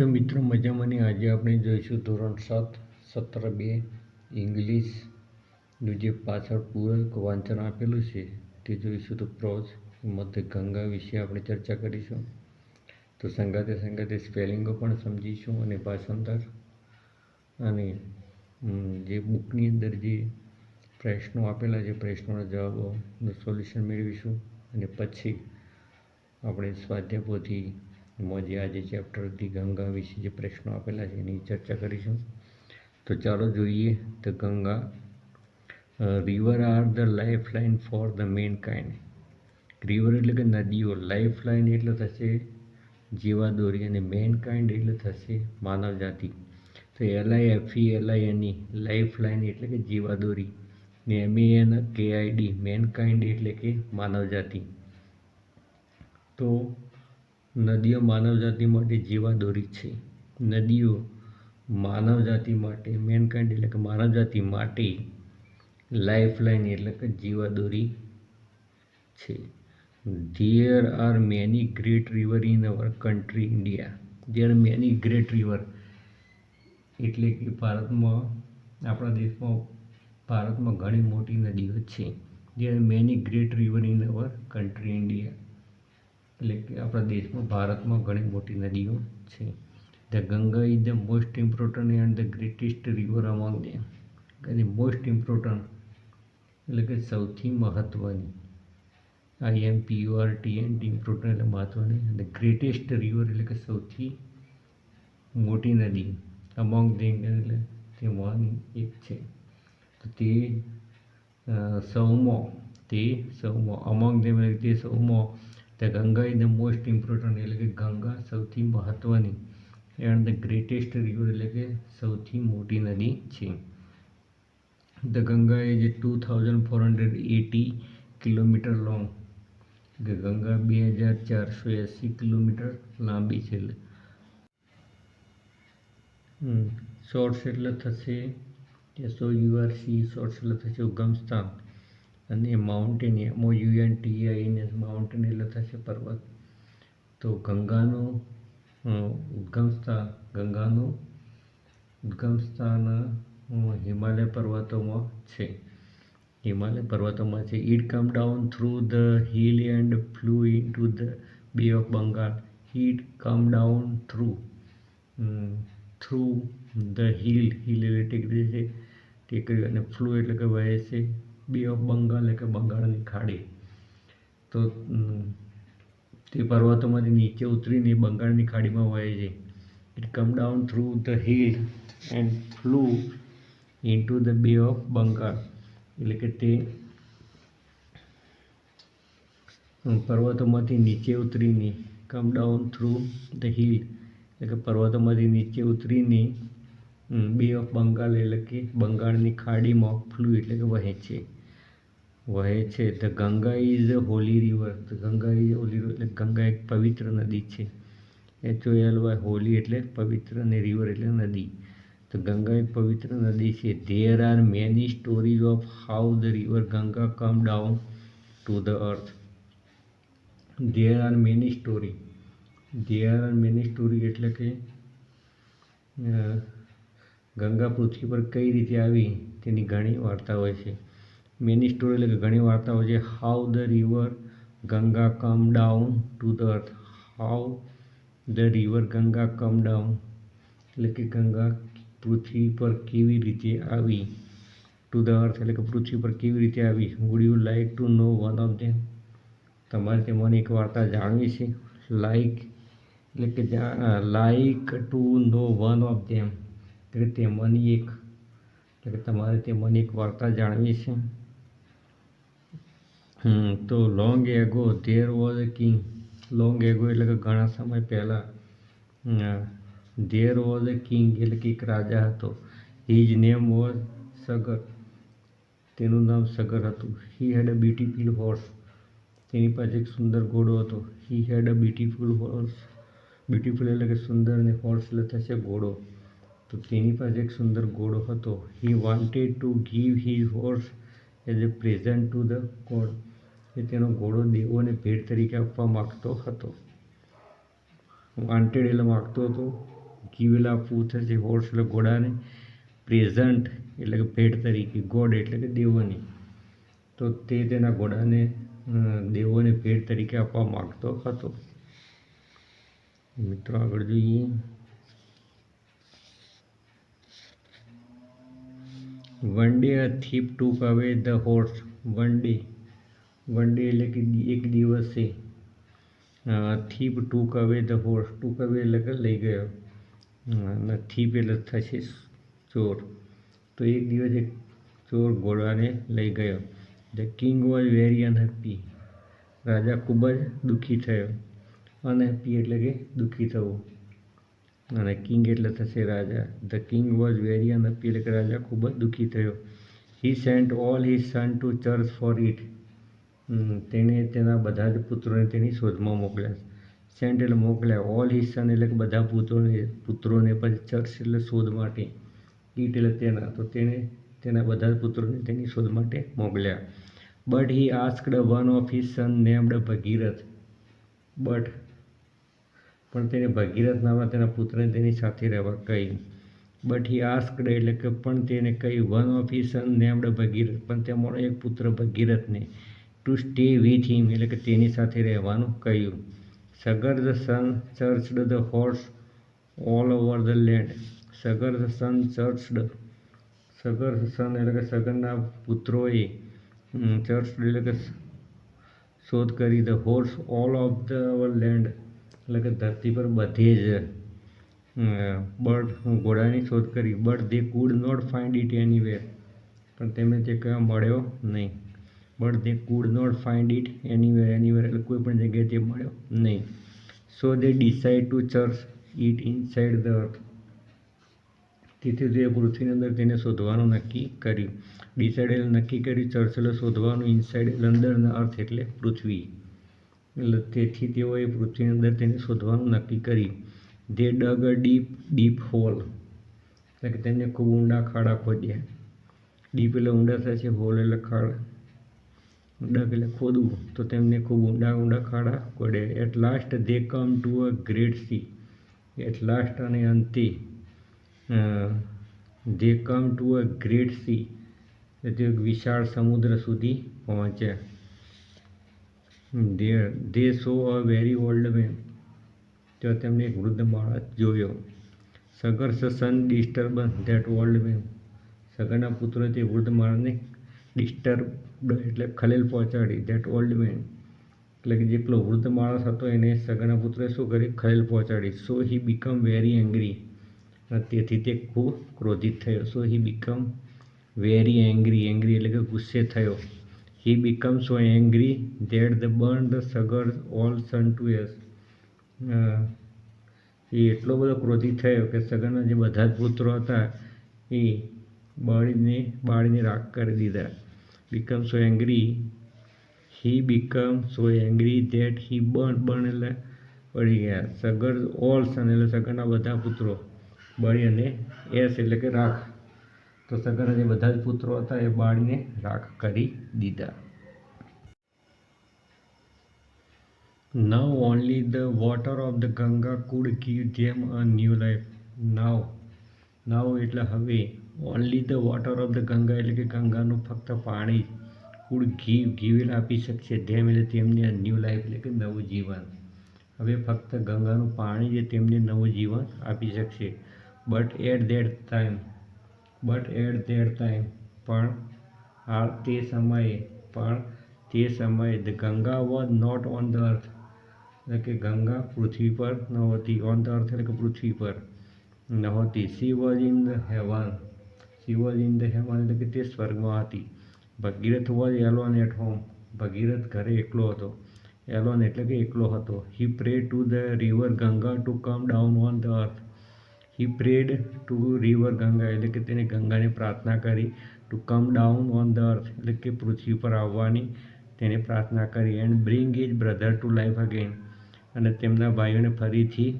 છો મિત્રો? મજામાંની આજે આપણે જોઈશું ધોરણ સાત, સત્ર બે ઇંગ્લિશનું જે પાછળ પૂરક વાંચન આપેલું છે. તે જોઈશું તો પ્રોઝ મધ્ય ગંગા વિશે આપણે ચર્ચા કરીશું. તો સંગાતે સંગાતે સ્પેલિંગો પણ સમજીશું અને ભાષાંતર. અને જે બુકની અંદર જે પ્રશ્નો આપેલા છે, પ્રશ્નોના જવાબોનું સોલ્યુશન મેળવીશું. અને પછી આપણે સ્વાધ્યાય પોથીમાં જે આજે ચેપ્ટરથી ગંગા વિશે જે પ્રશ્નો આપેલા છે એની ચર્ચા કરીશું. તો ચાલો જોઈએ તો Ganga. River are the life line for the mankind river એટલે કે નદીઓ. લાઈફ લાઇન એટલે થશે જીવાદોરી અને મેન કાઇન્ડ એટલે થશે માનવ જાતિ. તો L I F E L I N life line એટલે કે જીવાદોરી. ને M N K I D mankind એટલે કે માનવ જાતિ. તો નદીઓ માનવ જાતિ માટે જીવાદોરી છે. નદીઓ માનવ જાતિ માટે મેનકાઇન્ડ એટલે કે માનવજાતિ માટે લાઈફ લાઇન એટલે કે જીવાદોરી છે. There are many great river in our country India there many great river એટલે કે ભારતમાં, આપણા દેશમાં, ભારતમાં ઘણી મોટી નદીઓ છે. There many great river in our country India એટલે કે આપણા દેશમાં ભારતમાં ઘણી મોટી નદીઓ છે. The Ganga is the most important and the greatest river among them અને મોસ્ટ ઇમ્પોર્ટન્ટ એટલે કે સૌથી મહત્ત્વની I M P U R T N T એટલે મહત્ત્વની અને ગ્રેટેસ્ટ રિવર એટલે કે સૌથી મોટી નદી અમોંગ ધેમ એટલે તેમાંની એક છે. તો તે સૌમાં તે સૌમાં અમોંગ ધેમ એટલે તે સૌમાં the Ganga is the most important એટલે કે ગંગા સૌથી મહત્ત્વની એન્ડ ધ ગ્રેટેસ્ટ રિવર એટલે કે સૌથી મોટી નદી છે. The Ganga is two thousand four hundred eighty kilometre long કે ગંગા બે હજાર ચારસો એંસી કિલોમીટર લાંબી છે એટલે. શોર્ટ્સ એટલે થશે S U R C source એટલે થશે ઉગમ સ્થાન. અને mountain M O U N T આઈને માઉન્ટેન એટલે થશે પર્વત. તો ગંગાનું ઉદ્ગમ સ્થાન ગંગાનું ઉદ્ગમ સ્થાન હિમાલય પર્વતોમાં છે. હિમાલય પર્વતોમાં છે. It come down through the hill and flow into the bay of Bengal it come down through through the hill hill એટલે ટેકરી છે ટેકરી અને ફ્લુ એટલે કે વહે છે. બે ઓફ બંગાળ એટલે કે બંગાળની ખાડી. તો તે પર્વતોમાંથી નીચે ઉતરીને બંગાળની ખાડીમાં વહે છે. It come down through the hill and flow into the bay of Bengal એટલે કે તે પર્વતોમાંથી નીચે ઉતરીને come down through the hill એટલે કે પર્વતોમાંથી નીચે ઉતરીને બે ઓફ બંગાળ એટલે કે બંગાળની ખાડીમાં ફ્લુ એટલે કે વહે છે. વહે છે. The Ganga is a holy river the Ganga is holy river એટલે ગંગા એક પવિત્ર નદી છે. H O L Y holy એટલે પવિત્ર અને રિવર એટલે નદી. તો ગંગા એક પવિત્ર નદી છે. There are many stories of how the river Ganga come down to the earth there are many story there are many story એટલે કે ગંગા પૃથ્વી પર કઈ રીતે આવી તેની ઘણી વાર્તા હોય છે. મેની સ્ટોરી એટલે કે ઘણી વાર્તાઓ છે. How the river Ganga come down to the earth how the river Ganga come down એટલે કે ગંગા પૃથ્વી પર કેવી રીતે આવી ટુ ધ અર્થ એટલે કે પૃથ્વી પર કેવી રીતે આવી. Would you like to know one of them તમારે તેમાંની એક વાર્તા જાણવી છે. લાઈક એટલે કે like to know one of them એટલે તેમાંની એક, એટલે કે તમારે તેમાંની એક વાર્તા જાણવી છે. તો long ago there was a king long ago એટલે કે ઘણા સમય પહેલાં ધેર વોઝ અ કિંગ એટલે કે એક રાજા હતો. હિઝ નેમ વોઝ સગર તેનું નામ સગર હતું. હી હેડ અ બ્યુટીફુલ હોર્સ તેની પાસે એક સુંદર ઘોડો હતો. He had a beautiful horse beautiful એટલે કે સુંદર અને હોર્સ એટલે થશે ઘોડો. તો તેની પાસે એક સુંદર ઘોડો હતો. He wanted to give his horse as a present to the god એ તેનો ઘોડો દેવોને ભેટ તરીકે આપવા માગતો હતો. વાન્ટેડ એટલે માગતો હતો, ગીવેલ આપવું થશે હોર્સ એટલે ઘોડાને પ્રેઝન્ટ એટલે કે ભેટ તરીકે, ગોડ એટલે કે દેવોની. તો તે તેના ઘોડાને દેવોને ભેટ તરીકે આપવા માગતો હતો. મિત્રો આગળ જોઈએ. One day a thief took away the horse, one day one day એટલે કે એક દિવસે thief took away the horse, ટૂક અવે એટલે કે લઈ ગયો. અને થીપ એટલે થશે ચોર. તો એક દિવસે ચોર ઘોડાને લઈ ગયો. The king was very unhappy રાજા ખૂબ જ દુઃખી થયો. અનહેપી એટલે કે દુઃખી થવું. અને કિંગ એટલે થશે રાજા. The king was very unhappy એટલે કે રાજા ખૂબ જ દુઃખી થયો. He sent all he son to search for it તેણે તેના બધા જ પુત્રોને તેની શોધમાં મોકલ્યા. સેન્ટ મોકલ્યા. ઓલ his સન એટલે કે બધા પુત્રોને પુત્રોને પછી ચર્ચ એટલે શોધ માટે. ઈટ એટલે તેના. તો તેણે તેના બધા જ પુત્રોને તેની શોધ માટે મોકલ્યા. But he asked one of his son named Bhagirath but પણ તેને ભગીરથ નામના તેના પુત્રને તેની સાથે રહેવા કહ્યું બટ હી આસ્કડ એટલે કે પણ તેને કહ્યું one of his son named Bhagirath પણ તેમાંનો એક પુત્ર ભગીરથને ટુ સ્ટે વિથ હિમ એટલે કે તેની સાથે રહેવાનું કહ્યું. Sagar the son searched the horse all over the land. Sagar the son searched. Sagar son એટલે કે સગરના પુત્રોએ ચર્ચ એટલે કે શોધ કરી the horse all of the our land. એટલે કે ધરતી પર બધે જ બર્ડ ઘોડાની શોધ કરી. But they could not find it anywhere પણ તેમને તે કયા મળ્યો નહીં. But they could not find it anywhere anywhere કોઈ પણ જગ્યાએ તે મળ્યો નહીં. So they decide to search it inside the earth તેથી તે પૃથ્વીની અંદર તેને શોધવાનું નક્કી કર્યું. ડિસાઇડ એટલે નક્કી કર્યું ચર્ચ એટલે શોધવાનું ઇનસાઇડ એટલે અર્થ એટલે પૃથ્વી. એટલે તેથી તેઓએ પૃથ્વીની અંદર તેને શોધવાનું નક્કી કર્યું. They dug a deep deep hole એટલે કે તેમને ખૂબ ઊંડા ખાડા ખોદ્યા. ડીપ એટલે ઊંડા થાય છે હોલ એટલે ખાડા. ડગ એટલે ખોદવું, તો તેમને ખૂબ ઊંડા ઊંડા ખાડા ખોડે at last they come to a great sea at last અને અંતે they come to a great sea તે વિશાળ સમુદ્ર સુધી પહોંચ્યા. There they saw a very old man ત્યાં તેમણે એક વૃદ્ધ માણસ જોયો. Sagar's son disturbance that old man સગરના પુત્ર તે વૃદ્ધ માણસને ડિસ્ટર્બ એટલે ખલેલ પહોંચાડી ધેટ ઓલ્ડ મેન એટલે કે જેટલો વૃદ્ધ માણસ હતો એને સગાના પુત્રે શું કરી ખલેલ પહોંચાડી. So he become very angry તેથી તે ખૂબ ક્રોધિત થયો. So he become very angry angry એટલે કે ગુસ્સે થયો. He become so angry that the burn the Sagar all son to us એ એટલો બધો ક્રોધિત થયો કે સગરના જે બધા જ પુત્રો હતા, એ બાળીને બાળીને રાખ કરી દીધા. Become so angry he become so angry that he burn burn એટલે બળી ગયા. સગર ઓલ સન એટલે સગરના બધા પુત્રો. બળી અને એસ એટલે કે રાખ. તો સગરના જે બધા જ પુત્રો હતા એ બાળીને રાખ કરી દીધા. Now only the water of the Ganga could give them a new life. Now, now એટલે હવે only the water of the Ganga એટલે કે ગંગાનું ફક્ત પાણી કુડ ગીવ give આપી શકશે. them એટલે તેમને ન્યૂ લાઈફ એટલે કે નવું જીવન. હવે ફક્ત ગંગાનું પાણી જે તેમને નવું જીવન આપી શકશે. But at that time but at that time પણ આ તે સમયે, પણ તે સમયે the Ganga was not on the earth એટલે કે ગંગા પૃથ્વી પર નહોતી ઓન ધ અર્થ એટલે કે પૃથ્વી પર નહોતી. She was in the heaven in the heaven એટલે કે તે સ્વર્ગમાં હતી. Bhagirath was alone at home Bhagirath ઘરે એકલો હતો. એલોન એટલે કે એકલો હતો. He pray to the river Ganga to come down on the earth he prayed to river Ganga એટલે કે તેને ગંગાને પ્રાર્થના કરી to come down on the earth એટલે કે પૃથ્વી પર આવવાની તેને પ્રાર્થના કરી and bring is brother to life again અને તેમના ભાઈઓને ફરીથી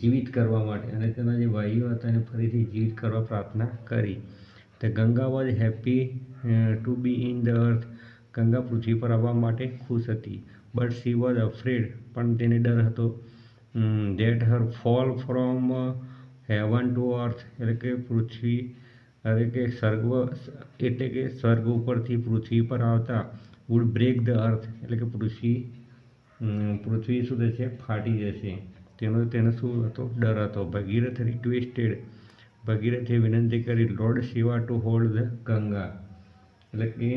જીવિત કરવા માટે અને તેના જે વાયુ હતા એને ફરીથી જીવિત કરવા પ્રાર્થના કરી. The Ganga was happy to be in the earth Ganga પૃથ્વી પર આવવા માટે ખુશ હતી. બટ સી વોઝ અફ્રેડ પણ તેને ડર હતો. That her fall from heaven to earth એટલે કે પૃથ્વી, એટલે કે સ્વર્ગ, એટલે કે સ્વર્ગ ઉપરથી પૃથ્વી પર આવતા વુડ બ્રેક ધ અર્થ એટલે કે પૃથ્વી પૃથ્વી શું થશે? ફાટી જશે. તેનો તેને શું હતો? ડર હતો. ભગીરથ રિક્વેસ્ટેડ ભગીરથે વિનંતી કરી lord Shiva to hold the Ganga એટલે કે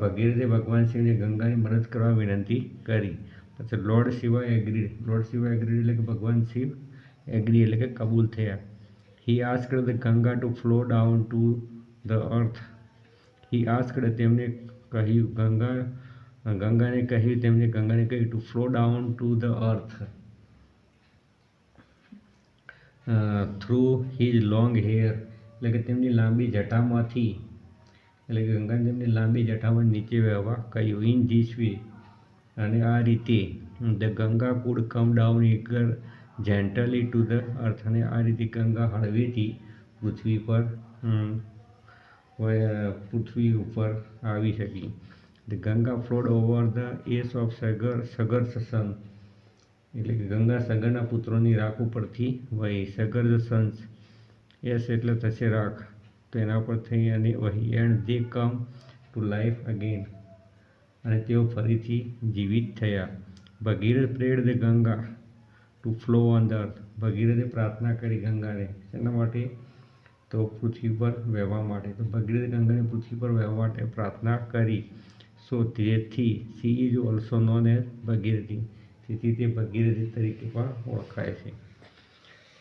ભગીરથે ભગવાન શિવને ગંગાની મદદ કરવા વિનંતી કરી. પછી lord Shiva agree lord Shiva agree એટલે કે ભગવાન શિવ એગ્રી એટલે કે કબૂલ થયા. He asked the Ganga to flow down to the earth he asked તેમને કહ્યું ગંગા ગંગાને કહ્યું, તેમને ગંગાને કહ્યું to flow down to the earth through his long hair એટલે કે તેમની લાંબી જટામાંથી, એટલે કે ગંગાને તેમની લાંબી જટામાં નીચે વહેવા કહ્યું ઇન ધીસ અને આ રીતે the Ganga could come down acre gently to the earth અને આ રીતે ગંગા હળવેથી પૃથ્વી પર પૃથ્વી ઉપર આવી શકી. The Ganga flowed over the ash of Sagar Sagar son એટલે કે ગંગા સગરના પુત્રોની રાખ ઉપરથી વહી સગર સંસ. એસ એટલે થશે રાખ. તો એના પર થઈ અને વહી. And they come to life again અને તેઓ ફરીથી જીવિત થયા. Bhagirath prayed the Ganga to flow on the earth ભગીરથે પ્રાર્થના કરી ગંગાને. એના માટે? તો પૃથ્વી પર વહેવા માટે. તો ભગીરથ ગંગાને પૃથ્વી પર વહેવા માટે પ્રાર્થના કરી. સો તેથી she is also known as Bhagirathi. તેથી તે ભગીરથી તરીકે પણ ઓળખાય છે.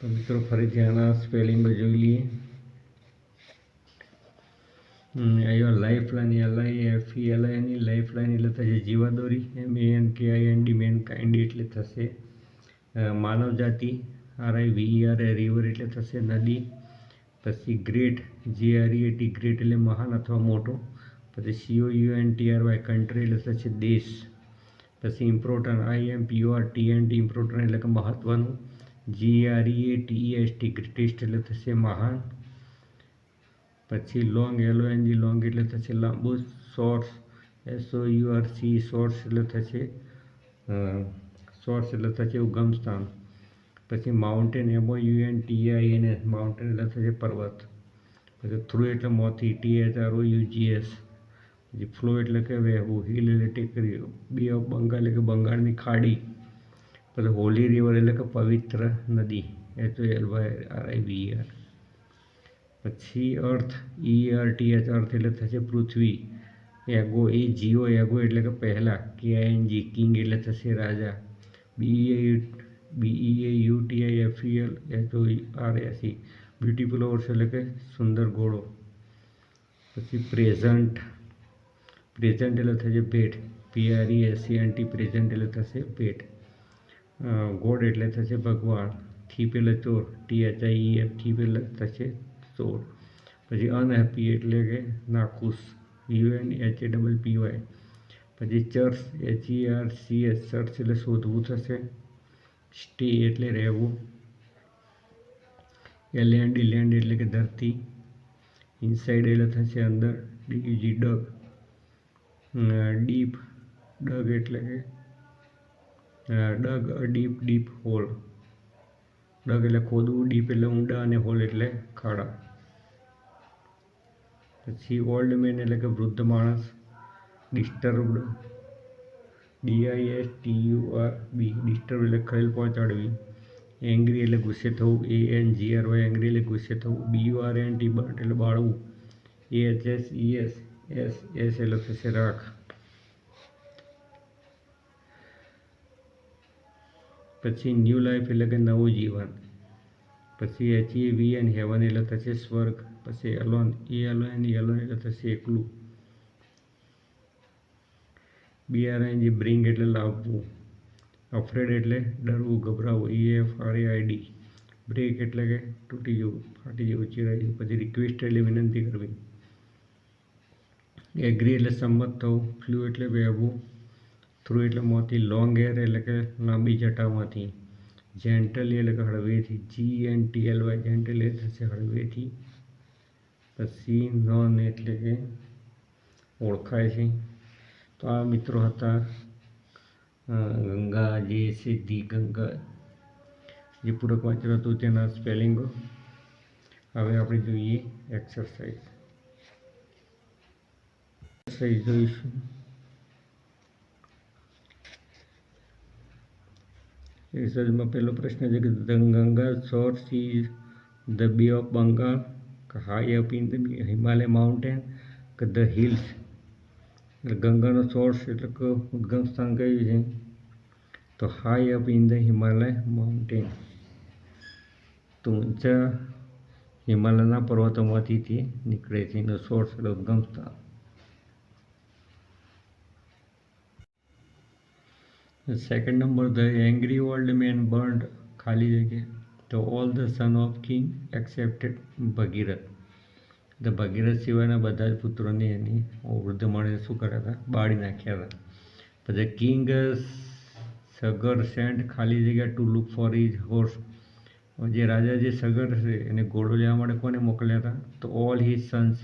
તો મિત્રો ફરીથી આના સ્પેલિંગ જોઈ લઈએ. અહીંયા life line L I F E L આઈની life line એટલે થશે જીવાદોરી M A N K I N D mankind એટલે થશે અ, માનવ જાતિ R I V R A river એટલે થશે નદી પછી great G R E T great એટલે મહાન અથવા મોટો પછી C O U N T R Y country એટલે થશે દેશ. પછી important I M P R T N T important એટલે કે મહત્ત્વનું G R E A T S T greatest એટલે થશે મહાન. પછી long L O N G long એટલે થશે લાંબુ. Source S O U R C source એટલે થશે સોર્સ એટલે થશે ઉગમ સ્થાન. પછી mountain M O U N T I N S mountain એટલે થશે પર્વત. પછી થ્રુ એટલે મોથી T H R O U G S પછી ફ્લો એટલે કે વહેવું હિલ એટલે ટેકરી બે ઓફ બંગાળ એટલે કે બંગાળની ખાડી, પછી હોલી રિવર એટલે કે પવિત્ર નદી H O L Y R I V R પછી earth E R T H earth એટલે થશે પૃથ્વી. Ago A G O ago એટલે કે પહેલાં કે આઈ એન જી કિંગ એટલે થશે રાજા. B A B A U T I F E L H O R S E beautiful horse એટલે કે સુંદર ઘોડો. પછી પ્રેઝન્ટ પ્રેઝન્ટ એટલે થશે ભેટ. P R E R S C N T present એટલે થશે ભેટ. ગોડ એટલે થશે ભગવાન. થી પેલે ચોર. ટી એચ આઈ એફથી પેલે થશે ચોર. પછી અનહેપી એટલે કે નાખુશ. U N H A double P Y પછી search E R C S search એટલે શોધવું થશે. સ્ટે એટલે રહેવું. એ લેન્ડ લેન્ડ એટલે કે ધરતી. ઇનસાઇડ એટલે થશે અંદર. ડી જી ડગ ડીપ ડગ એટલે કે dug deep deep hole. Dug એટલે ખોદવું, ડીપ એટલે ઊંડા અને હોલ એટલે ખાડા. પછી ઓલ્ડ મેન એટલે કે વૃદ્ધ માણસ, disturbed D I S T U R B, disturb એટલે ખલેલ પહોંચાડવી. એંગ્રી એટલે ગુસ્સે થવું, A N G R Y angry એટલે ગુસ્સે થવું. B U R N T burnt એટલે બાળવું. A H S E S S S એટલે થશે રાખ પછી ન્યૂ લાઈફ એટલે કે નવું જીવન પછી H A V N heaven એટલે થશે સ્વર્ગ પછી એલોન એ એલોન એલોન એટલે થશે એકલું બીઆર એન જી બ્રિંગ એટલે લાવવું અફ્રેડ એટલે ડરવું ગભરાવું E F R A I D break એટલે કે તૂટી જવું ફાટી જવું ચીરાઈ જવું પછી રિક્વેસ્ટ એટલે વિનંતી કરવી એગ્રી એટલે સંમત થવું, ફ્લુ એટલે વહેવું થ્રુ એટલે મોંથી લોંગ એર એટલે કે લાંબી જટામાંથી, જેન્ટલી એટલે કે હળવેથી, G N T L Y gentle એ થશે હળવેથી પછી નોન એટલે કે ઓળખાય છે. તો આ મિત્રો હતા ગંગા, જે, સિદ્ધિ, ગંગા, જે પૂરક વાંચ્યું હતું તેના સ્પેલિંગો. હવે આપણે જોઈએ એક્સરસાઇઝ એક્સરસાઇઝ જોઈશું એક્સરસાઇઝમાં પહેલો પ્રશ્ન છે કે Ganga source is the bay of Bengal high up in the Himalaya mountain કે ધ હિલ્સ એટલે ગંગાનો સોર્સ એટલે કે ઉદ્ગમ સ્થાન કયું છે તો high up in the Himalaya mountain તો ઊંચા હિમાલયના પર્વતોમાંથી તે નીકળે છે એનો સોર્સ એટલે ઉદ્ગમ સ્થાન second number the angry old man burned ખાલી જગ્યા તો all the son of king accepted Bhagirath the Bhagirath સિવાયના બધા જ પુત્રોને એની વૃદ્ધ મળે શું કર્યા હતા? બાળી નાખ્યા હતા। પછી કિંગ સગર સેન્ટ ખાલી જગ્યા to look for is horse જે રાજા જે સગર છે, એને ઘોડો લેવા માટે કોને મોકલ્યા હતા? તો all his sons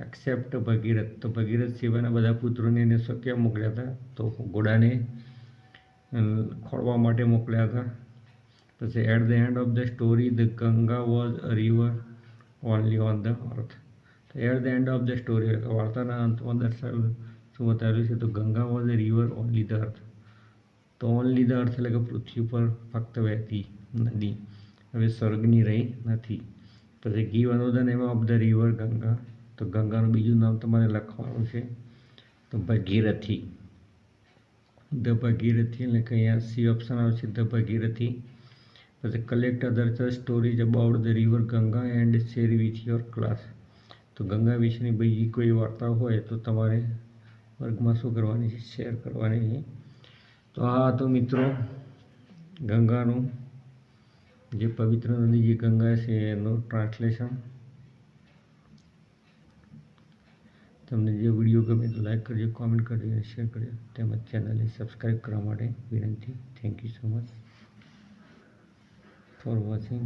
except Bhagirath. તો ભગીરથ સિવાયના બધા પુત્રોને એને ક્યાં મોકલ્યા હતા? તો ઘોડાને ખોળવા માટે મોકલ્યા હતા. પછી at the end of the story the Ganga was a river only on the earth તો at the end of the story વાર્તાના અંતમાં દર્શાવેલું શું બતાવેલું છે? તો Ganga was a river only the earth તો ઓનલી ધ અર્થ એટલે કે પૃથ્વી પર ફક્ત વહેતી નદી. હવે સ્વર્ગની રહી નથી. પછી ગીવ અનોધર એમાં ઓફ ધ રિવર ગંગા તો ગંગાનું બીજું નામ તમારે લખવાનું છે. તો ભગીરથી. ધ ભગીરથી એટલે કે અહીંયા સી ઓપ્શન આવશે ધ ભગીરથી પછી collect other stories about the river Ganga and share with your class તો ગંગા વિશેની બીજી કોઈ વાર્તા હોય તો તમારે વર્ગમાં શું કરવાની છે? શેર કરવાની છે. તો આ તો મિત્રો ગંગાનું જે પવિત્ર નદી જે ગંગા છે, એનું ટ્રાન્સલેશન તમને જે વીડિયો ગમે તો લાઇક કરજો કોમેન્ટ કરજો અને શેર કરજો. તેમજ ચેનલને સબસ્ક્રાઈબ કરવા માટે વિનંતી. Thank you so much for watching